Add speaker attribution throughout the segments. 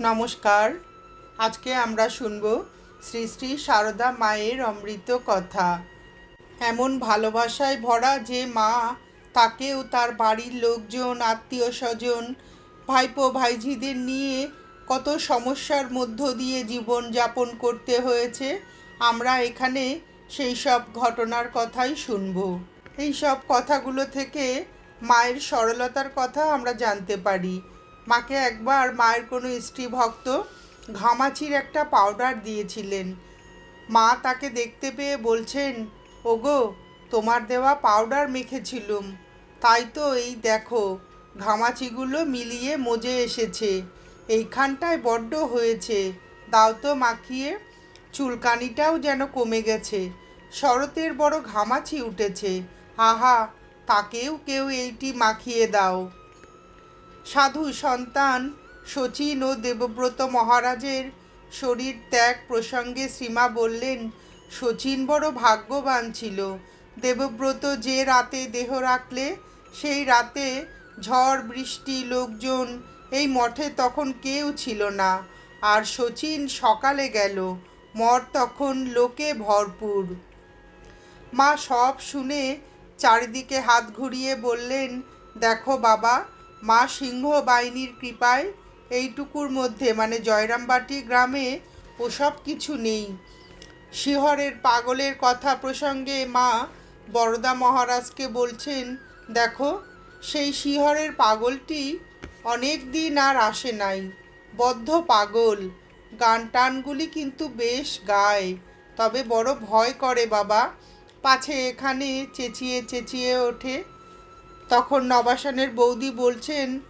Speaker 1: নমস্কার। আজকে আমরা শুনব শ্রী শ্রী সারদা মায়ের অমৃত কথা। এমন ভালোবাসায় ভরা যে মা তাকেও তার বাড়ির লোকজন, আত্মীয় স্বজন, ভাইপো ভাইঝিদের নিয়ে কত সমস্যার মধ্য দিয়ে জীবন যাপন করতে হয়েছে, আমরা এখানে সেই সব ঘটনার কথাই শুনব। এই সব কথাগুলো থেকে মায়ের সরলতার কথা আমরা জানতে পারি। মাকে একবার মায়ের কোনো স্ত্রী ভক্ত ঘামাচির একটা পাউডার দিয়েছিলেন। মা তাকে দেখতে পেয়ে বলছেন, ওগো, তোমার দেওয়া পাউডার মেখেছিলুম তাই তো এই দেখো, ঘামাচিগুলো মিলিয়ে মজে এসেছে। এইখানটায় বড্ড হয়েছে। দাও তো মাখিয়ে, চুলকানিটাও যেন কমে গেছে। শরতের বড় ঘামাচি উঠেছে। আহা, তাকেও কেউ এইটি মাখিয়ে দাও। সাধু সন্তান শচীন ও দেবব্রত মহারাজের শরীর ত্যাগ প্রসঙ্গে সীমা বললেন, শচীন বড় ভাগ্যবান ছিল। দেবব্রত যে রাতে দেহ রাখলে, সেই রাতে ঝড়, বৃষ্টি, লোকজন, এই মঠে তখন কেউ ছিল না। আর শচীন সকালে গেল, মঠ তখন লোকে ভরপুর। মা সব শুনে চারিদিকে হাত ঘুরিয়ে বললেন, দেখো বাবা মা সিংহ বাহিনীর কৃপায় এইটুকুর মধ্যে মানে জয়রামবাটি গ্রামে ওসব কিছু নেই। শিহরের পাগলের কথা প্রসঙ্গে মা বরদা মহারাজকে বলছেন, দেখো, সেই শিহরের পাগলটি অনেক দিন আর আসে নাই। বদ্ধ পাগল। গান টানগুলি কিন্তু বেশ গায়। তবে বড় ভয় করে বাবা। পাছে এখানে চেঁচিয়ে চেঁচিয়ে ওঠে। তখন নবাসনের বৌদি বলছেন,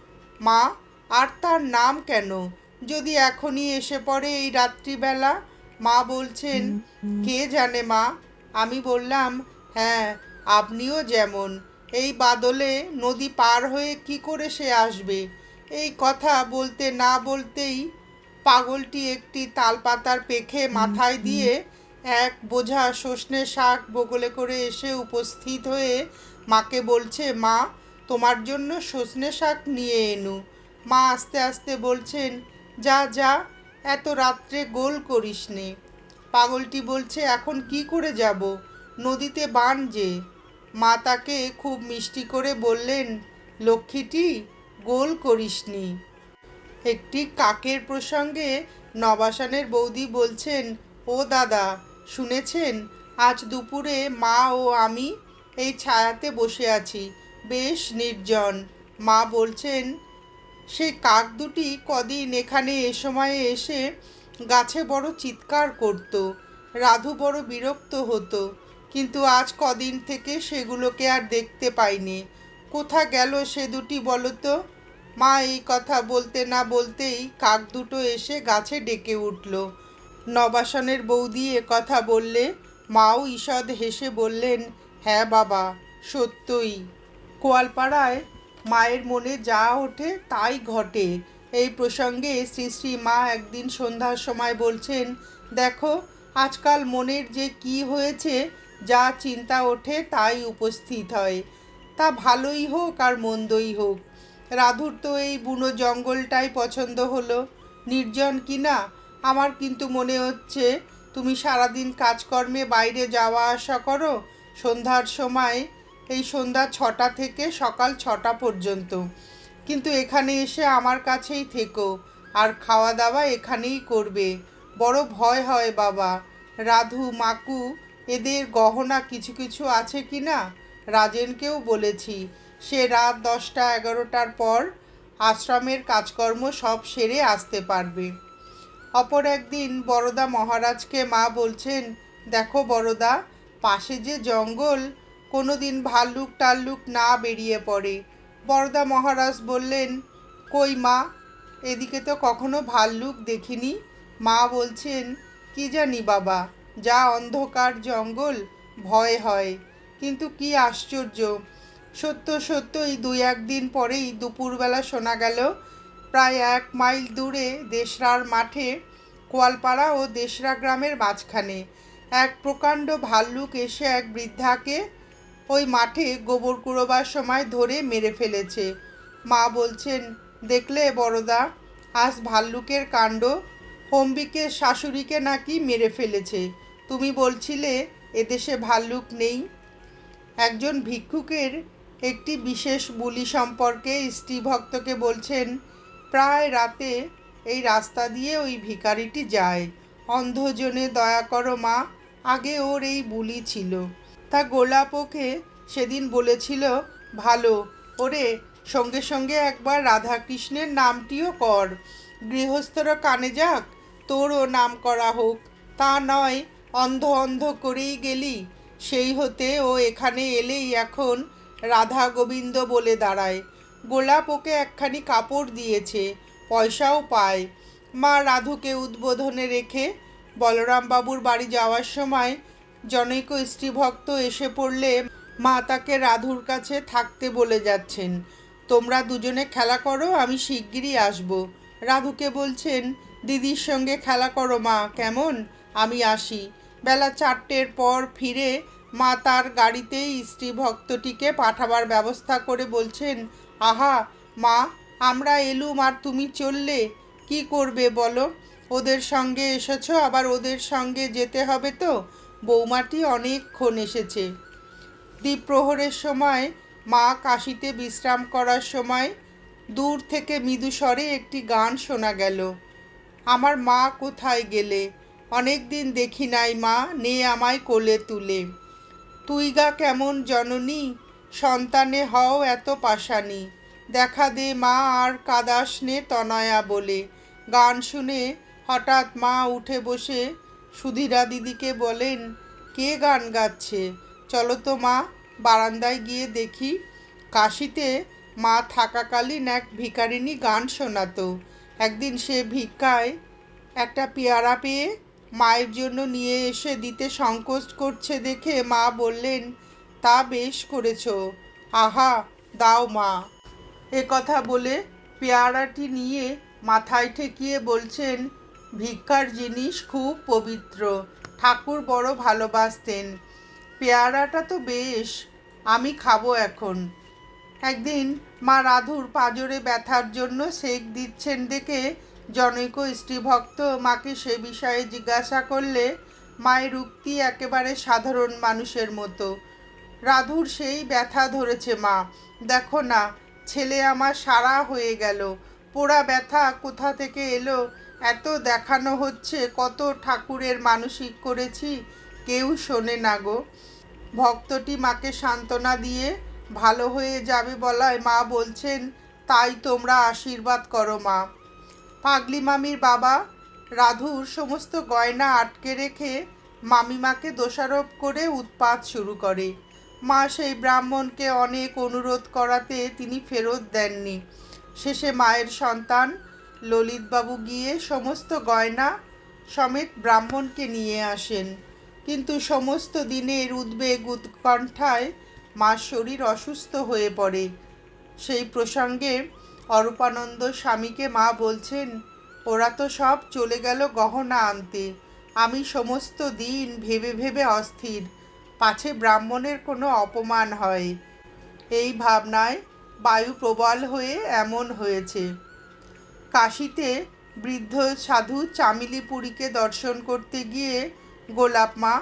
Speaker 1: মা, আর তার নাম কেন? যদি এখনই এসে পড়ে এই রাত্রিবেলা? মা বলছেন, কে জানে মা? আমি বললাম হ্যাঁ আপনিও যেমন। এই বাদলে নদী পার হয়ে কি করে সে আসবে? এই কথা বলতে না বলতেই পাগলটি একটি তালপাতার পেখে মাথায় দিয়ে এক বোঝা সর্ষে শাক বগলে করে এসে উপস্থিত হয়ে মাকে বলছে, মা, তোমার জন্য সজনে শাক নিয়ে এনু। মা আস্তে আস্তে বলছেন, যা যা, এত রাত্রে গোল করিস নে পাগলটি বলছে, এখন কি করে যাব? নদীতে বান যে। মা তাকে খুব মিষ্টি করে বললেন, লক্ষ্মীটি, গোল করিসনি। একটি কাকের প্রসঙ্গে নবাসানের বৌদি বলছেন, ও দাদা, শুনেছেন? আজ দুপুরে মা ও আমি এই ছায়াতে বসে আছি। বেশ নির্জন। মা বলছেন সেই কাক দুটি কদিন এখানে এ সময়ে এসে গাছে বড় চিৎকার করত। রাধু বড় বিরক্ত হতো। কিন্তু আজ কদিন থেকে সেগুলোকে আর দেখতে পাইনি। কোথা গেল সে দুটি বলো তো মা এই কথা বলতে না বলতেই কাক দুটো এসে গাছে ডেকে উঠল। নবাসনের বৌদি কথা বললে মাও ঈষৎ হেসে বললেন হ্যাঁ বাবা, সত্যই। কোয়ালপাড়ায় মায়ের মনে যা ওঠে তাই ঘটে। এই প্রসঙ্গে শ্রী শ্রী মা একদিন সন্ধ্যার সময় বলছেন, দেখো, আজকাল মনের যে কি হয়েছে, যা চিন্তা ওঠে তাই উপস্থিত হয়। তা ভালোই হোক আর মন্দই হোক। রাধুর তো এই বুনো জঙ্গলটাই পছন্দ হলো। নির্জন কিনা আমার কিন্তু মনে হচ্ছে, তুমি সারাদিন কাজকর্মে বাইরে যাওয়া আসা করো সন্ধ্যার সময়, এই সন্ধ্যা ছটা থেকে সকাল ছটা পর্যন্ত। কিন্তু এখানে এসে আমার কাছেই থেকো, আর খাওয়া দাওয়া এখানেই করবে। বড় ভয় হয় বাবা। রাধু, মাকু, এদের গহনা কিছু কিছু আছে কি না? রাজেনকেও বলেছি। সে রাত দশটা এগারোটার পর আশ্রমের কাজকর্ম সব সেরে আসতে পারবে। অপর একদিন বড়দা মহারাজকে মা বলছেন, দেখো বড়দা পাশে যে জঙ্গল কোনো দিন ভাল্লুক টাল্লুক না বেরিয়ে পড়ে। বড়দা মহারাজ বললেন, কই মা, এদিকে তো কখনো ভাল্লুক দেখিনি। মা বলছেন, কি জানি বাবা, যা অন্ধকার জঙ্গল, ভয় হয়। কিন্তু কি আশ্চর্য, সত্য সত্যই দুই একদিন পরেই দুপুরবেলা শোনা গেল, প্রায় এক মাইল দূরে দেশরার মাঠে, কোয়ালপাড়া ও দেশরা গ্রামের মাঝখানে। এক প্রকাণ্ড ভাল্লুক এসে এক বৃদ্ধাকে ওই মাঠে গোবর কুড়োবার সময় ধরে মেরে ফেলেছে। মা বলছেন, দেখলে বড়দা, আজ ভাল্লুকের কাণ্ড অম্বিকের শাশুড়িকে নাকি মেরে ফেলেছে। তুমি বলছিলে, এদেশে ভাল্লুক নেই। একজন ভিক্ষুকের একটি বিশেষ বুলি সম্পর্কে স্ত্রী ভক্তকে বলছেন, প্রায় রাতে এই রাস্তা দিয়ে ওই ভিখারিটি যায়। অন্ধজনে দয়া করো মা আগে ওর এই বুলি ছিল। তা গোলাপ ওকে সেদিন বলেছিল, ভালো, ওরে, সঙ্গে সঙ্গে একবার রাধাকৃষ্ণের নামটিও কর। গৃহস্থরা কানে যাক, তোরও নাম করা হোক। তা নয়, অন্ধ অন্ধ করেই গেলি। সেই হতে ও এখানে এলেই এখন রাধা গোবিন্দ বলে দাঁড়ায়। গোলাপ ওকে একখানি কাপড় দিয়েছে, পয়সাও পায়। মা রাধুকে উদ্বোধনে রেখে বলরামবাবুর বাড়ি যাওয়ার সময় জনৈক স্ত্রীভক্ত এসে পড়লে মা তাকে রাধুর কাছে থাকতে বলে যাচ্ছেন, তোমরা দুজনে খেলা করো, আমি শিগগিরই আসব। রাধুকে বলছেন, দিদির সঙ্গে খেলা করো মা, কেমন? আমি আসি। বেলা চারটের পর ফিরে মা তার গাড়িতেই স্ত্রী ভক্তটিকে পাঠাবার ব্যবস্থা করে বলছেন, আহা, মা, আমরা এলুম আর তুমি চললে, কি করবে বলো? ওদের সঙ্গে এসেছ, আবার ওদের সঙ্গে যেতে হবে তো? বৌমাটি অনেকক্ষণ এসেছে। দ্বীপ্রহরের সময়, মা কাশিতে বিশ্রাম করার সময় দূর থেকে মৃদু স্বরে একটি গান শোনা গেল। আমার মা কোথায় গেলে? অনেক দিন দেখি নাই মা, নে আমায় কোলে তুলে। তুই গা কেমন জননী? সন্তানে হও এত পাশানি। দেখা দে মা, আর কাদাস নে তনয়া বলে। গান শুনে হঠাৎ মা উঠে বসে সুধীরা দিদিকে বলেন, কে গান গাচ্ছে? চলো তো মা, বারান্দায় গিয়ে দেখি। কাশিতে মা থাকাকালীন এক ভিখারিনী গান শোনাতো। একদিন সে ভিক্ষায় একটা পেয়ারা পেয়ে মায়ের জন্য নিয়ে এসে দিতে সংকোচ করছে দেখে মা বললেন, তা বেশ করেছ। আহা, দাও মা। এ কথা বলে পেয়ারাটি নিয়ে মাথায় ঠেকিয়ে বলছেন ভিক্ষার জিনিস খুব পবিত্র। ঠাকুর বড় ভালোবাসতেন। পেয়ারাটা তো বেশ, আমি খাব এখন। একদিন মা রাধুর পাঁজরে ব্যথার জন্য সেক দিচ্ছেন দেখে জনৈক স্ত্রীভক্ত মাকে সে বিষয়ে জিজ্ঞাসা করলে মায়ের উক্তি একেবারে সাধারণ মানুষের মতো। রাধুর সেই ব্যথা ধরেছে মা। দেখো না, ছেলে আমার সারা হয়ে গেল। পোড়া ব্যথা কোথা থেকে এলো? এত দেখানো হচ্ছে, কত ঠাকুরের মানসিক করেছি, কেউ শোনে না গো। ভক্তটি মাকে সান্ত্বনা দিয়ে, ভালো হয়ে যাবে বলায় মা বলছেন, তাই তোমরা আশীর্বাদ করো মা। পাগলি মামির বাবা? রাধুর সমস্ত গয়না আটকে রেখে মামিমাকে দোষারোপ করে উৎপাত শুরু করে। মা সেই ব্রাহ্মণকে অনেক অনুরোধ করাতে তিনি ফেরত দেননি। শেষে মায়ের সন্তান ললিতবাবু গিয়ে সমস্ত গয়না সমেত ব্রাহ্মণকে নিয়ে আসেন। কিন্তু সমস্ত দিনের উদ্বেগ উৎকণ্ঠায় মার শরীর অসুস্থ হয়ে পড়ে। সেই প্রসঙ্গে অরূপানন্দ স্বামীকে মা বলছেন, ওরা তো সব চলে গেল গহনা আনতে। আমি সমস্ত দিন ভেবে ভেবে অস্থির। পাছে ব্রাহ্মণের কোনো অপমান হয়। এই ভাবনায় বায়ু প্রবল হয়ে এমন হয়েছে। কাশিতে বৃদ্ধ সাধু চামিলিপুরীকে দর্শন করতে গিয়ে গোলাপ মা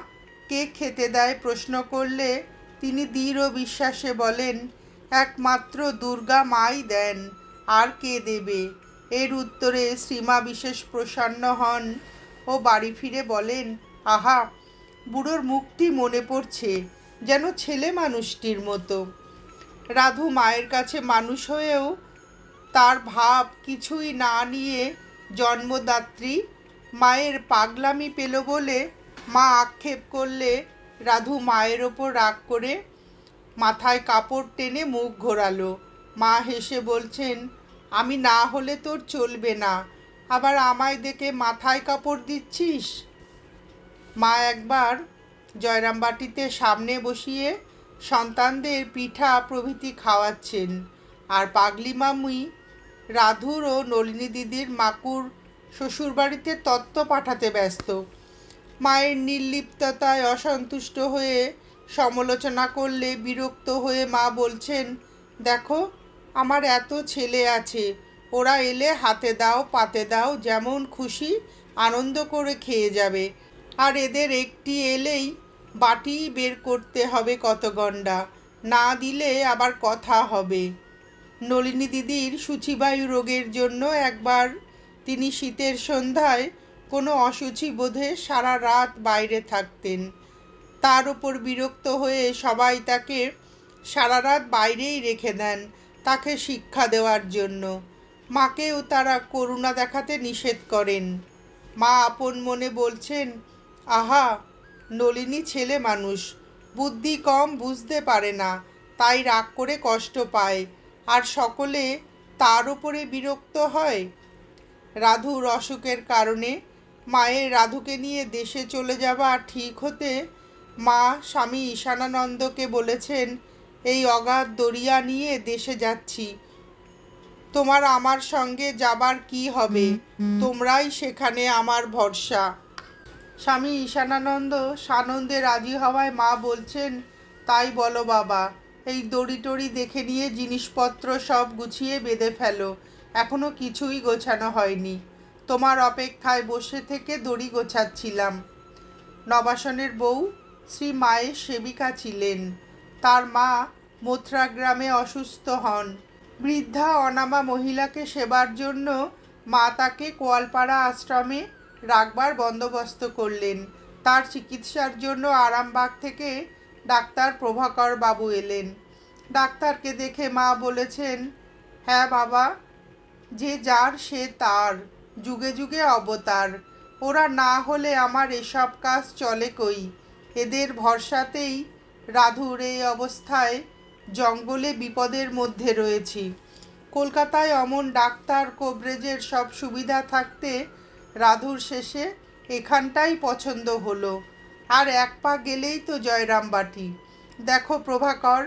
Speaker 1: কে খেতে দেয় প্রশ্ন করলে তিনি দৃঢ় বিশ্বাসে বলেন, একমাত্র দুর্গা মাই দেন, আর কে দেবে? এর উত্তরে শ্রীমা বিশেষ প্রসন্ন হন ও বাড়ি ফিরে বলেন, আহা, বুড়োর মুখটি মনে পড়ছে, যেন ছেলে মানুষটির মতো। রাধু মায়ের কাছে মানুষ হয়েও তার ভাব কিছুই না নিয়ে জন্মদাত্রী মায়ের পাগলামি পেল বলে মা আক্ষেপ করলে রাধু মায়ের ওপর রাগ করে মাথায় কাপড় টেনে মুখ ঘোরালো। মা হেসে বলছেন, আমি না হলে তোর চলবে না। আবার আমায় দেখে মাথায় কাপড় দিচ্ছিস? মা একবার জয়রামবাটিতে সামনে বসিয়ে সন্তানদের পিঠা প্রভৃতি খাওয়াচ্ছেন। আর পাগলি মামুই রাধুর ও নলিনী দিদির মাকুর শ্বশুরবাড়িতে তত্ত্ব পাঠাতে ব্যস্ত। মায়ের নির্লিপ্ততায় অসন্তুষ্ট হয়ে সমালোচনা করলে বিরক্ত হয়ে মা বলছেন, দেখো, আমার এত ছেলে আছে, ওরা এলে হাতে দাও, পাতে দাও, যেমন খুশি, আনন্দ করে খেয়ে যাবে। আর এদের একটি এলেই বাটি বের করতে হবে কত গন্ডা না দিলে আবার কথা হবে। নলিনী দিদির সূচিবায়ু রোগের জন্য একবার তিনি শীতের সন্ধ্যায় কোনো অসুচি বোধে সারা রাত বাইরে থাকতেন। তার উপর বিরক্ত হয়ে সবাই তাকে সারা রাত বাইরেই রেখে দেন তাকে শিক্ষা দেওয়ার জন্য। মাকেও তারা করুণা দেখাতে নিষেধ করেন। মা আপন মনে বলছেন, আহা নলিনী ছেলে মানুষ। বুদ্ধি কম বুঝতে পারে না তাই রাগ করে কষ্ট পায়। আর সকলে তার উপরে বিরক্ত হয়। রাধুর অসুখের কারণে মায়ের রাধুকে নিয়ে দেশে চলে যাওয়া ঠিক হতে মা স্বামী ঈশানানন্দকে বলেছেন এই অগাধ দরিয়া নিয়ে দেশে যাচ্ছি। তোমার আমার সঙ্গে যাবার কি হবে? তোমরাই সেখানে আমার ভরসা। স্বামী ঈশানানন্দ সানন্দে রাজি হওয়ায় মা বলছেন, তাই বলো বাবা, এই দড়ি টড়ি দেখে নিয়ে জিনিসপত্র সব গুছিয়ে বেঁধে ফেলো। এখনও কিছুই গোছানো হয়নি। তোমার অপেক্ষায় বসে থেকে দড়ি গোছাচ্ছিলাম। নবাসনের বউ শ্রী মায়ের সেবিকা ছিলেন। তার মা মথুরা গ্রামে অসুস্থ হন। বৃদ্ধা অনামা মহিলাকে সেবার জন্য মা তাকে কোয়ালপাড়া আশ্রমে রাখবার বন্দোবস্ত করলেন। তার চিকিৎসার জন্য আরামবাগ থেকে ডাক্তার প্রভাকর বাবু এলেন। ডাক্তারকে দেখে মা বলেছেন হ্যাঁ বাবা, যে যার সে তার, যুগে যুগে অবতার। ওরা না হলে আমার এসব কাজ চলে কই? এদের ভরসাতেই রাধুর এই অবস্থায় জঙ্গলে বিপদের মধ্যে রয়েছি। কলকাতায় অমন ডাক্তার কোভরেজের সব সুবিধা থাকতে রাধুর শেষে এখানটাই পছন্দ হলো। আর এক পা গেলেই তো জয়রামবাটি দেখো প্রভাকর,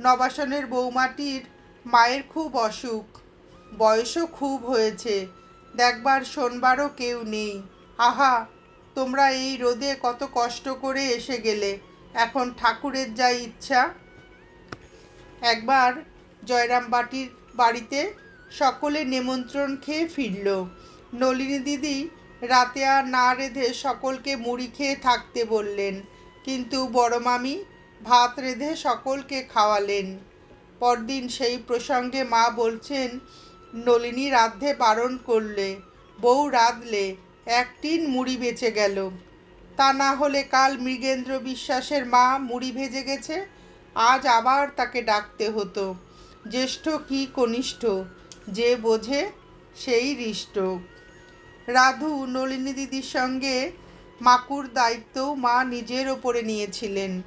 Speaker 1: নবাসনের বৌমাটির মায়ের খুব অসুখ। বয়সও খুব হয়েছে। দেখবার শোনবারও কেউ নেই। আহা, তোমরা এই রোদে কত কষ্ট করে এসে গেলে। এখন ঠাকুরের যা ইচ্ছা। একবার জয়রাম বাটির বাড়িতে সকলে নিমন্ত্রণ খেয়ে ফিরল। নলিনী দিদি রাতে আর না রেঁধে সকলকে মুড়ি খেয়ে থাকতে বললেন। কিন্তু বড় মামি ভাত রেঁধে সকলকে খাওয়ালেন। পরদিন সেই প্রসঙ্গে মা বলছেন, নলিনী রাধে বারণ করলে, বউ রাঁধলে এক টিন মুড়ি বেঁচে গেল। তা না হলে কাল মৃগেন্দ্র বিশ্বাসের মা মুড়ি ভেজে গেছে, আজ আবার তাকে ডাকতে হতো। জ্যেষ্ঠ কি কনিষ্ঠ, যে বোঝে সেই হৃষ্ট। রাধু নলিনী দিদির সঙ্গে মাকুর দায়িত্বও মা নিজের ওপরে নিয়েছিলেন।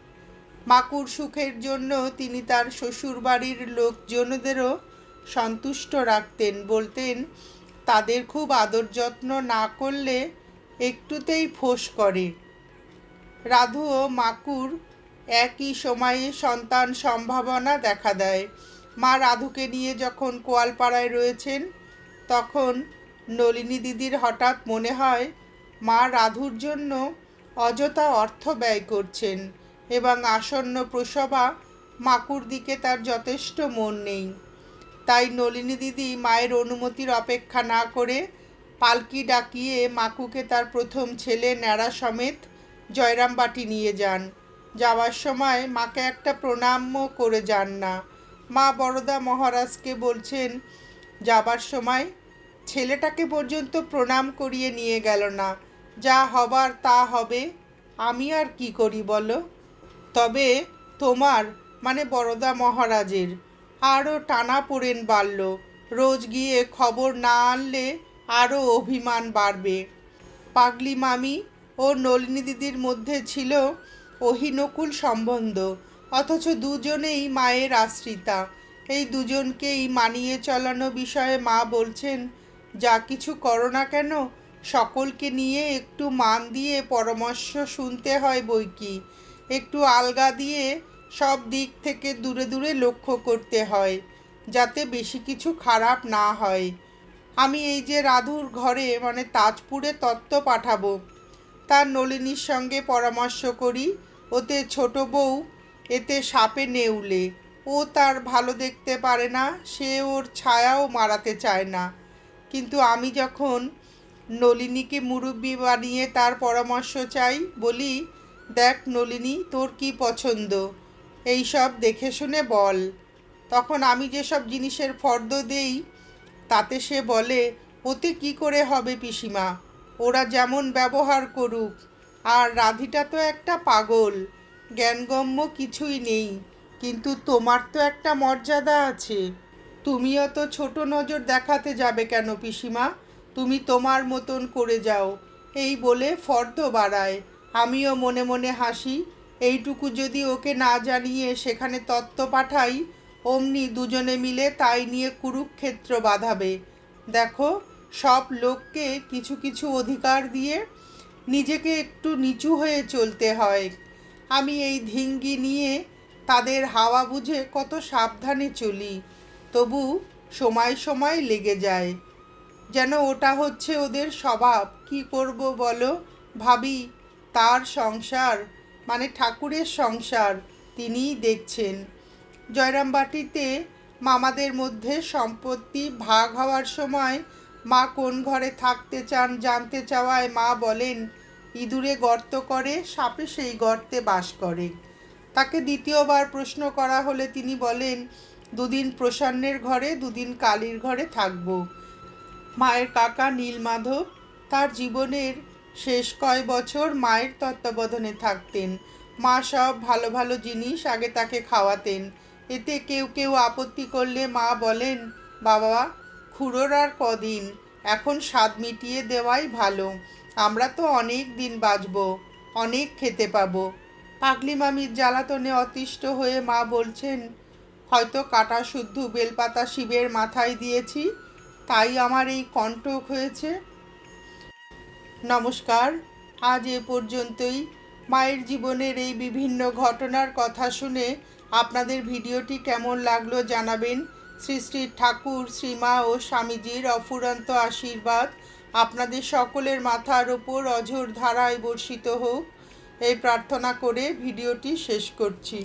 Speaker 1: মাকুর সুখের জন্য তিনি তার শ্বশুরবাড়ির লোকজনদেরও সন্তুষ্ট রাখতেন। বলতেন, তাদের খুব আদর যত্ন না করলে একটুতেই ফোঁস করে। রাধু ও মাকুর একই সময়ে সন্তান সম্ভাবনা দেখা দেয়। মা রাধুকে নিয়ে যখন কোয়ালপাড়ায় রয়েছেন, তখন নলিনী দিদির হঠাৎ মনে হয়, মা রাধুর জন্য অযথা অর্থ ব্যয় করছেন এবং আসন্ন প্রসবা মাকুর দিকে তার যথেষ্ট মন নেই। তাই নলিনী দিদি মায়ের অনুমতির অপেক্ষা না করে পালকি ডাকিয়ে মাকুকে তার প্রথম ছেলে ন্যাড়া সমেত জয়রামবাটি নিয়ে যান। যাওয়ার সময় মাকে একটা প্রণামও করে যান না। মা বড়দা মহারাজকে বলছেন, যাবার সময় ছেলেটাকে পর্যন্ত প্রণাম করিয়ে নিয়ে গেল না। যা হবার তা হবে। আমি আর কি করি বলো? তবে তোমার মানে বড়দা মহারাজের আরও টানা পড়েন বাড়ল রোজ গিয়ে খবর না আনলে আরও অভিমান বাড়বে। পাগলি মামি ও নলিনী দিদির মধ্যে ছিল অহিনকুল সম্বন্ধ। অথচ দুজনেই মায়ের আশ্রিতা। এই দুজনকেই মানিয়ে চলানো বিষয়ে মা বলছেন যা কিছু করো না কেন? সকলকে নিয়ে একটু মান দিয়ে পরামর্শ শুনতে হয় বই কি। একটু আলগা দিয়ে সব দিক থেকে দূরে দূরে লক্ষ্য করতে হয়, যাতে বেশি কিছু খারাপ না হয়। আমি এই যে রাধুর ঘরে মানে তাজপুরে তত্ত্ব পাঠাবো। তার নলিনীর সঙ্গে পরামর্শ করি। ওতে ছোট বউ, এতে সাপে নেউলে। ও তার ভালো দেখতে পারে না, সে ওর ছায়াও মারাতে চায় না। কিন্তু আমি যখন নলিনীকে মুরব্বি বানিয়ে তার পরামর্শ চাই, বলি, দেখ নলিনী, তোর কি পছন্দ? এই সব দেখে শুনে বল। তখন আমি যেসব জিনিসের ফর্দ দেই, তাতে সে বলে, ওতে কি করে হবে পিসিমা? ওরা যেমন ব্যবহার করুক। আর রাধিটা তো একটা পাগল। জ্ঞানগম্য কিছুই নেই। কিন্তু তোমার তো একটা মর্যাদা আছে। তুমিও তো ছোট নজর দেখাতে যাবে কেন পিসিমা? তুমি তোমার মতন করে যাও। এই বলে ফর্দ বাড়ায়। আমিও মনে মনে হাসি। এইটুকু যদি ওকে না জানিয়ে সেখানে তত্ত্ব পাঠাই, অমনি দুজনে মিলে তাই নিয়ে কুরুক্ষেত্র বাঁধাবে। দেখো, সব লোককে কিছু কিছু অধিকার দিয়ে নিজেকে একটু নিচু হয়ে চলতে হয়। আমি এই ধিঙ্গি নিয়ে তাদের হাওয়া বুঝে কত সাবধানে চলি। তবু সময় সময় লেগে যায়। যেন ওটা হচ্ছে ওদের স্বভাব। কি করব বলো? ভাবি, তার সংসার মানে ঠাকুরের সংসার তিনিই দেখছেন। জয়রামবাটিতে মামাদের মধ্যে সম্পত্তি ভাগ হওয়ার সময় মা কোন ঘরে থাকতে চান জানতে চাওয়ায় মা বলেন, ইঁদুরে গর্ত করে, সাপে সেই গর্তে বাস করে। তাকে দ্বিতীয়বার প্রশ্ন করা হলে তিনি বলেন দুদিন প্রসন্নের ঘরে, দুদিন কালীর ঘরে থাকব। মায়ের কাকা নীলমাধব তার জীবনের শেষ কয় বছর মায়ের তত্ত্বাবধানে থাকতেন। মা সব ভালো ভালো জিনিস আগে তাকে খাওয়াতেন। এতে কেউ কেউ আপত্তি করলে মা বলেন, বাবা, খুড়োর আর কদিন, এখন স্বাদ মিটিয়ে দেওয়াই ভালো। আমরা তো অনেক দিন বাঁচব, অনেক খেতে পাবো। পাগলি মামির জ্বালাতনে অতিষ্ঠ হয়ে মা বলছেন হয়তো কাটা শুদ্ধ বেলপাতা শিবের মাথায় দিয়েছি, তাই আমার এই কণ্টক হয়েছে। নমস্কার, আজ এ পর্যন্তই। মায়ের জীবনের এই বিভিন্ন ঘটনার কথা শুনে আপনাদের ভিডিওটি কেমন লাগল জানাবেন। শ্রী শ্রী ঠাকুর শ্রীমা ও স্বামীজির অফুরন্ত আশীর্বাদ আপনাদের সকলের মাথার ওপর অঝোর ধারায় বর্ষিত হোক। এই প্রার্থনা করে ভিডিওটি শেষ করছি।